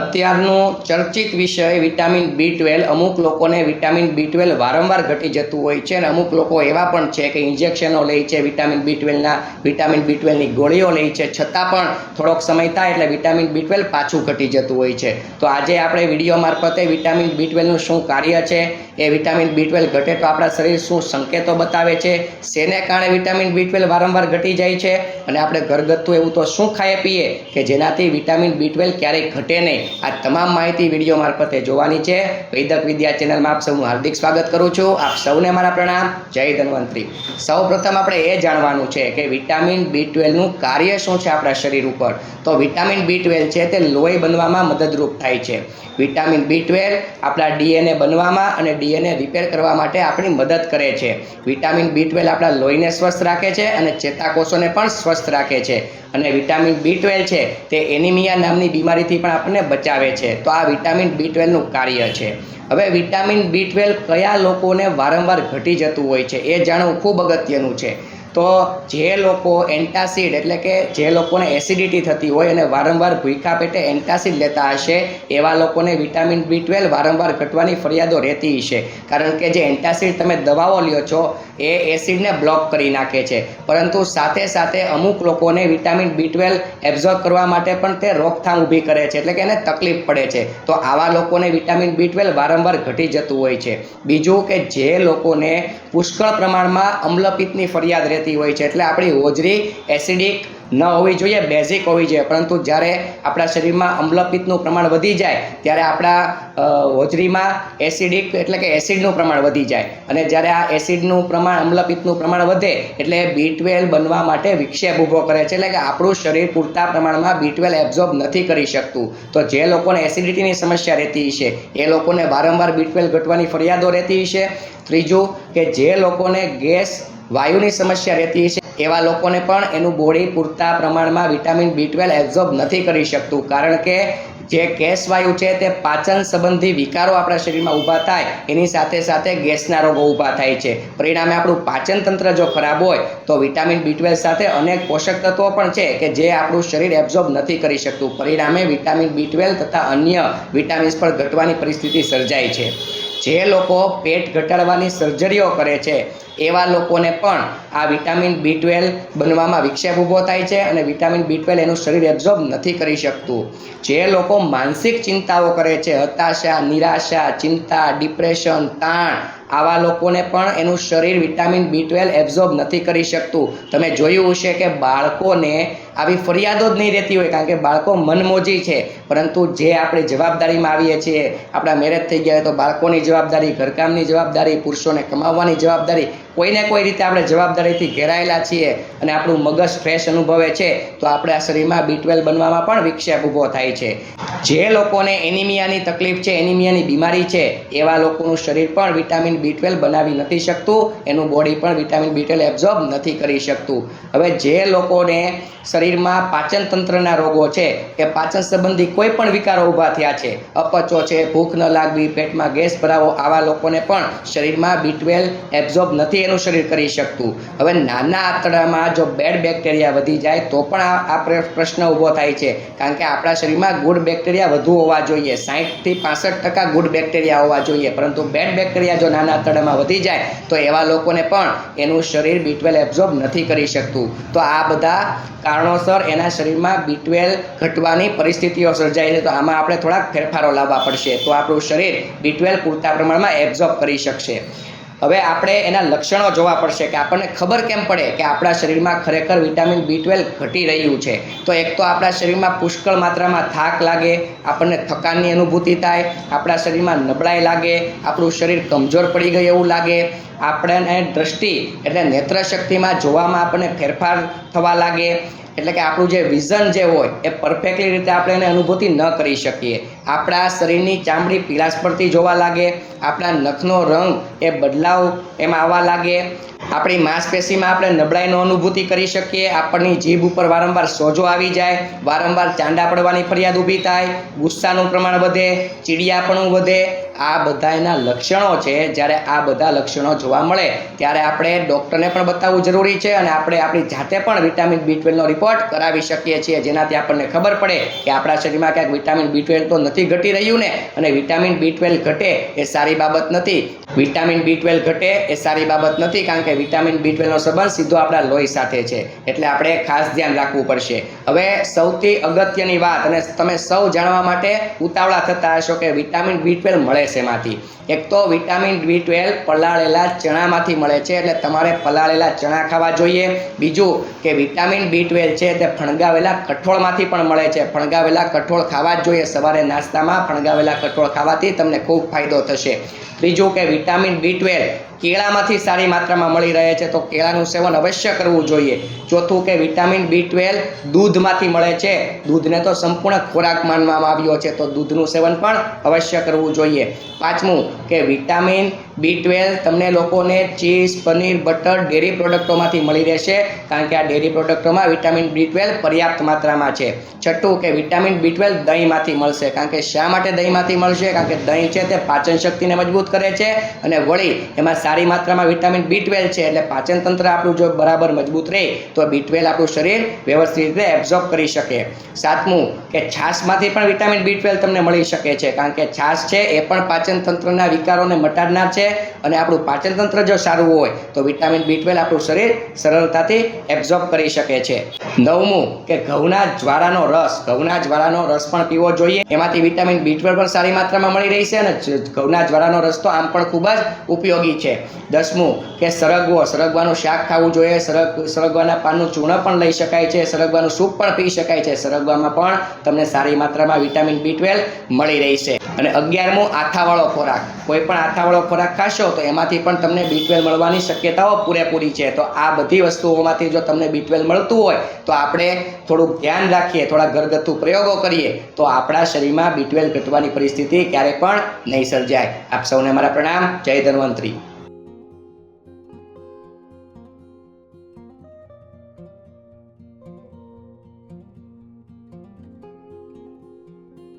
અત્યારનું ચર્ચિત વિષય vitamin B twelve. અમુક લોકોને વિટામિન બી ટ્વેલ્વ વારંવાર ઘટી જતું હોય છે અને અમુક લોકો એવા પણ છે કે ઇન્જેક્શનો લે છે, વિટામિન બી ટ્વેલ્વના વિટામિન બી ટ્વેલ્વની ગોળીઓ લે છે, છતાં પણ થોડોક સમય થાય એટલે વિટામિન બી ટ્વેલ્વ પાછું ઘટી જતું હોય છે. તો આજે આપણે વીડિયો મારફતે વિટામિન બી ટ્વેલ્વનું શું કાર્ય છે, એ વિટામિન બી ટ્વેલ્વ ઘટે તો આપણા શરીર શું સંકેતો બતાવે છે, શેને કારણે વિટામિન બી ટ્વેલ્વ વારંવાર ઘટી જાય છે, અને આપણે ઘરગથ્થુ એવું તો શું ખાઈએ પીએ કે જેનાથી વિટામિન બી ટ્વેલ્વ ક્યારેય ઘટે નહીં. આ તમામ માહિતી વીડિયો મારફતે જોવાની છે. વૈદક વિદ્યા ચેનલમાં આપ સૌનું હાર્દિક સ્વાગત કરું છું. આપ સૌને મારા પ્રણામ. જય ધન્વંતરી. સૌ પ્રથમ આપણે એ જાણવાનું છે કે વિટામિન બી ટ્વેલ્વનું કાર્ય શું છે આપણા શરીર ઉપર? તો વિટામિન બી ટ્વેલ્વ છે તે લોહી બનવામાં મદદરૂપ થાય છે. વિટામિન બી ટ્વેલ્વ આપણા ડીએનએ બનવામાં અને ડીએનએ રિપેર કરવા માટે આપણી મદદ કરે છે. વિટામિન બી ટ્વેલ્વ આપણા લોહીને સ્વસ્થ રાખે છે અને ચેતાકોષોને પણ સ્વસ્થ રાખે છે. અને વિટામિન બી ટ્વેલ્વ છે તે એનિમિયા નામની બીમારીથી પણ આપણને બચાવે છે. તો આ વિટામિન બી ટ્વેલ્વનું કાર્ય છે. હવે વિટામિન બી ટ્વેલ્વ કયા લોકોને વારંવાર ઘટી જતું હોય છે એ જાણવું ખૂબ અગત્યનું છે. તો જે લોકો એન્ટાસિડ એટલે કે જે લોકોને એસિડિટી થતી હોય અને વારંવાર ભૂખા પેટે એન્ટાસિડ લેતા હશે, એવા લોકોને વિટામિન બી ટ્વેલ્વ વારંવાર ઘટવાની ફરિયાદો રહેતી હશે. કારણ કે જે એન્ટાસિડ તમે દવાઓ લ્યો છો, એ એસિડને બ્લોક કરી નાખે છે. પરંતુ સાથે સાથે અમુક લોકોને વિટામિન બી ટ્વેલ્વ એબ્ઝોર્બ કરવા માટે પણ તે રોકથામ ઊભી કરે છે, એટલે કે એને તકલીફ પડે છે. તો આવા લોકોને વિટામિન બી ટ્વેલ્વ વારંવાર ઘટી જતું હોય છે. બીજું કે જે લોકોને પુષ્કળ પ્રમાણમાં અમ્લપિત્તની ફરિયાદ રહેતી હોય છે. એટલે આપણી હોજરી એસિડિક ન હોવી જોઈએ બેઝિક હોવી જોઈએ. પરંતુ જ્યારે આપણા શરીરમાં અમ્લપિત્તનું પ્રમાણ વધી જાય, ત્યારે આપણા હોજરીમાં એસિડિક એટલે કે એસિડનું પ્રમાણ વધી જાય. અને જ્યારે આ એસિડનું પ્રમાણ અમ્લપિત્તનું પ્રમાણ વધે, એટલે બી ટ્વેલ્વ બનવા માટે વિક્ષેપ ઊભો કરે છે. એટલે કે આપણું શરીર પૂરતા પ્રમાણમાં બી ટ્વેલ્વ એબ્ઝોર્બ નથી કરી શકતું. તો જે લોકોને એસિડિટીની સમસ્યા રહેતી છે એ લોકોને વારંવાર બી ટ્વેલ્વ ઘટવાની ફરિયાદો રહેતી છે ત્રીજું કે જે લોકોને ગેસ વાયુની સમસ્યા રહેતી છે. એવા લોકોને પણ એનું બોડી પૂરતા પ્રમાણમાં વિટામિન બી ટ્વેલ્વ એબ્ઝોર્બ નથી કરી શકતું. કારણ કે જે ગેસ વાયુ છે તે પાચન સંબંધી વિકારો આપણા શરીરમાં ઊભા થાય, એની સાથે સાથે ગેસના રોગો ઊભા થાય છે. પરિણામે આપણું પાચન તંત્ર જો ખરાબ હોય, તો વિટામિન બી ટ્વેલ્વ સાથે અનેક પોષક તત્વો પણ છે કે જે આપણું શરીર એબ્ઝોર્બ નથી કરી શકતું. પરિણામે વિટામિન બી ટ્વેલ્વ તથા અન્ય વિટામિન્સ પણ ઘટવાની પરિસ્થિતિ સર્જાય છે. જે લોકો પેટ ઘટાડવાની સર્જરીઓ કરે છે, એવા લોકોને પણ આ વિટામિન બી ટ્વેલ્વ બનવામાં વિક્ષેપ ઊભો થાય છે અને વિટામિન બી ટ્વેલ્વ એનું શરીર એબ્ઝોર્બ નથી કરી શકતું. જે લોકો માનસિક ચિંતાઓ કરે છે, હતાશા, નિરાશા, ચિંતા ડિપ્રેશન તાણ આવા લોકોને પણ એનું શરીર વિટામિન બી ટ્વેલ્વ એબ્ઝોર્બ નથી કરી શકતું. તમે જોયું હશે કે બાળકોને આવી ફરિયાદો જ નહીં રહેતી હોય, કારણ કે બાળકો મનમોજી છે. પરંતુ જે આપણે જવાબદારીમાં આવીએ છીએ, આપણા મેરેજ થઈ ગયા તો બાળકોની જવાબદારી, ઘરકામની જવાબદારી, પુરુષોને કમાવવાની જવાબદારી, કોઈને કોઈ રીતે આપણે જવાબદારીથી ઘેરાયેલા છીએ અને આપણું મગજ ફ્રેશ અનુભવે છે, તો આપણા શરીરમાં બી ટ્વેલ્વ બનવામાં પણ વિક્ષેપ ઊભો થાય છે. જે લોકોને એનિમિયાની તકલીફ છે, એનિમિયાની બીમારી છે, એવા લોકોનું શરીર પણ વિટામિન બી ટ્વેલ્વ બનાવી નથી શકતું, એનું બોડી પણ વિટામિન બી ટ્વેલ્વ એબ્ઝોર્બ નથી કરી શકતું. હવે જે લોકોને શરીરમાં પાચન તંત્રના રોગો છે, કે પાચન સંબંધી કોઈ પણ વિકારો ઊભા થયા છે, અપચો છે, ભૂખ ન લાગવી, પેટમાં ગેસ ભરાવો, આવા લોકોને પણ શરીરમાં બી ટ્વેલ્વ એબ્ઝોર્બ નથી એનું શરીર કરી શકતું. હવે નાના આંતરડામાં જો બેડ બેક્ટેરિયા વધી જાય, તો પણ આ પ્રશ્ન ઊભો થાય છે. કારણ કે આપણા શરીરમાં ગુડ બેક્ટેરિયા વધુ હોવા જોઈએ. સાહીઠથી પાસઠ ટકા ગુડ બેક્ટેરિયા હોવા જોઈએ. પરંતુ બેડ બેક્ટેરિયા જો નાના આંતરડામાં વધી જાય, તો એવા લોકોને પણ એનું શરીર બી ટ્વેલ્વ એબ્ઝોર્બ નથી કરી શકતું. તો આ બધા કારણોસર એના શરીરમાં બી ટ્વેલ્વ ઘટવાની પરિસ્થિતિઓ સર્જાય છે, તો આમાં આપણે થોડાક ફેરફારો લાવવા પડશે. તો આપણું શરીર બી ટ્વેલ્વ પૂરતા પ્રમાણમાં એબ્ઝોર્બ કરી શકશે. હવે આપણે એના લક્ષણો જોવા પડશે કે આપણને ખબર કેમ પડે કે આપણા શરીરમાં ખરેખર વિટામિન બી ટ્વેલ્વ ઘટી રહ્યું છે? તો એક તો આપણા શરીરમાં પુષ્કળ માત્રામાં થાક લાગે, આપણને થકાનની અનુભૂતિ થાય, આપણા શરીરમાં નબળાઈ લાગે, આપણું શરીર કમજોર પડી ગયું એવું લાગે. આપણને દ્રષ્ટિ એટલે નેત્ર શક્તિમાં જોવામાં આપણને ફેરફાર થવા લાગે. એટલે કે આપણું જે વિઝન જે હોય, એ પરફેક્ટલી રીતે આપણે એને અનુભૂતિ ન કરી શકીએ. આપણા શરીરની ચામડી પીળાશ પડતી જોવા લાગે, આપણા નખનો રંગ એ બદલાવ એમાં આવવા લાગે, આપણી માંસપેશીમાં આપણે નબળાઈનો અનુભૂતિ કરી શકીએ, આપણની જીભ ઉપર વારંવાર સોજો આવી જાય, વારંવાર ચાંડા પડવાની ફરિયાદ ઊભી થાય, ગુસ્સાનું પ્રમાણ વધે, ચીડિયાપણું વધે આ બધા એના લક્ષણો છે. જ્યારે આ બધા લક્ષણો જોવા મળે, ત્યારે આપણે ડૉક્ટરને પણ બતાવવું જરૂરી છે અને આપણે આપણી જાતે પણ વિટામિન બી ટ્વેલ્વનો રિપોર્ટ કરાવી શકીએ છીએ. જેનાથી આપણને ખબર પડે કે આપણા શરીરમાં ક્યાંક વિટામિન બી ટ્વેલ્વ તો નથી ઘટી રહ્યું ને, અને વિટામિન બી ટ્વેલ્વ ઘટે એ સારી બાબત નથી. વિટામિન બી ટ્વેલ્વ ઘટે એ સારી બાબત નથી, કારણ કે વિટામિન બી ટ્વેલ્વનો સંબંધ સીધો આપણા લોહી સાથે છે. એટલે આપણે ખાસ ધ્યાન રાખવું પડશે. હવે સૌથી અગત્યની વાત, અને તમે સૌ જાણવા માટે ઉતાવળા થતા હશો કે વિટામિન બી ટ્વેલ્વ મળે છે એમાંથી એક તો વિટામિન બી ટ્વેલ્વ પલાળેલા ચણામાંથી મળે છે, એટલે તમારે પલાળેલા ચણા ખાવા જોઈએ. બીજું કે વિટામિન બી ટ્વેલ્વ છે તે ફણગાવેલા કઠોળમાંથી પણ મળે છે. ફણગાવેલા કઠોળ ખાવા જ જોઈએ. સવારે નાસ્તામાં ફણગાવેલા કઠોળ ખાવાથી તમને ખૂબ ફાયદો થશે. ત્રીજું કે વિટામિન બી ટ્વેલ્વ કેળામાંથી સારી માત્રામાં મળી રહે છે. તો કેળાનું સેવન અવશ્ય કરવું જોઈએ. ચોથું કે વિટામિન બી ટ્વેલ્વ દૂધમાંથી મળે છે. દૂધને તો સંપૂર્ણ ખોરાક માનવામાં આવ્યો છે. તો દૂધનું સેવન પણ અવશ્ય કરવું જોઈએ. પાંચમું કે વિટામિન બી ટ્વેલ્વ તમને લોકોને ચીઝ, પનીર, બટર, ડેરી પ્રોડક્ટોમાંથી મળી રહેશે, કારણ કે આ ડેરી પ્રોડક્ટોમાં વિટામિન બી ટ્વેલ્વ પર્યાપ્ત માત્રામાં છે. છઠ્ઠું કે વિટામિન બી ટ્વેલ્વ દહીંમાંથી મળશે, કારણ કે શા માટે દહીંમાંથી મળશે? કારણ કે દહીં છે તે પાચન શક્તિને મજબૂત કરે છે અને વળી એમાં સારી માત્રામાં વિટામિન બી ટ્વેલ્વ છે, એટલે પાચન તંત્ર આપણું જો બરાબર મજબૂત રહે, તો બી ટ્વેલ્વ આપણું શરીર વ્યવસ્થિત રીતે એબ્ઝોર્બ કરી શકે. સાતમું કે છાશમાંથી પણ વિટામિન બી ટ્વેલ્વ તમને મળી શકે છે, કારણ કે છાશ છે એ પણ પાચન તંત્રના વિકારોને મટાડનાર છે અને આપણું પાચન તંત્ર જો સારું હોય તો વિટામિન બી ટ્વેલ્વ આપણું શરીર સરળતાથી એબ્ઝોર્બ કરી શકે છે. નવમું કે ઘઉંના જ્વાળાનો રસ. ઘઉંના જ્વાળાનો રસ પણ પીવો જોઈએ. એમાંથી વિટામિન બી ટ્વેલ્વ પણ સારી માત્રામાં મળી રહી છે અને ઘઉંના જ્વાળાનો રસ તો આમ પણ ખૂબ જ ઉપયોગી છે. દસમું કે સરગવો. સરગવાનું શાક ખાવું જોઈએ. સરગ, સરગવાના પાનનું ચૂર્ણ પણ લઈ શકાય છે. સરગવાનું સૂપ પણ પી શકાય છે. સરગવામાં પણ તમને સારી માત્રામાં વિટામિન બી ટ્વેલ્વ મળી રહી છે. અને અગિયારમું આથાવાળો ખોરાક. કોઈ પણ આથાવાળો ખોરાક ખાશો, તો એમાંથી પણ તમને બી ટ્વેલ્વ મળવાની શક્યતાઓ પૂરેપૂરી છે. તો આ બધી વસ્તુઓમાંથી જો તમને બી ટ્વેલ્વ મળતું હોય, તો આપણે થોડુંક ધ્યાન રાખીએ, થોડા ઘરગથ્થુ પ્રયોગો કરીએ, તો આપણા શરીરમાં બી ટ્વેલ્વ ઘટવાની પરિસ્થિતિ ક્યારે પણ નહીં સર્જાય. આપ સૌને મારા પ્રણામ. જય ધન્વંતરી.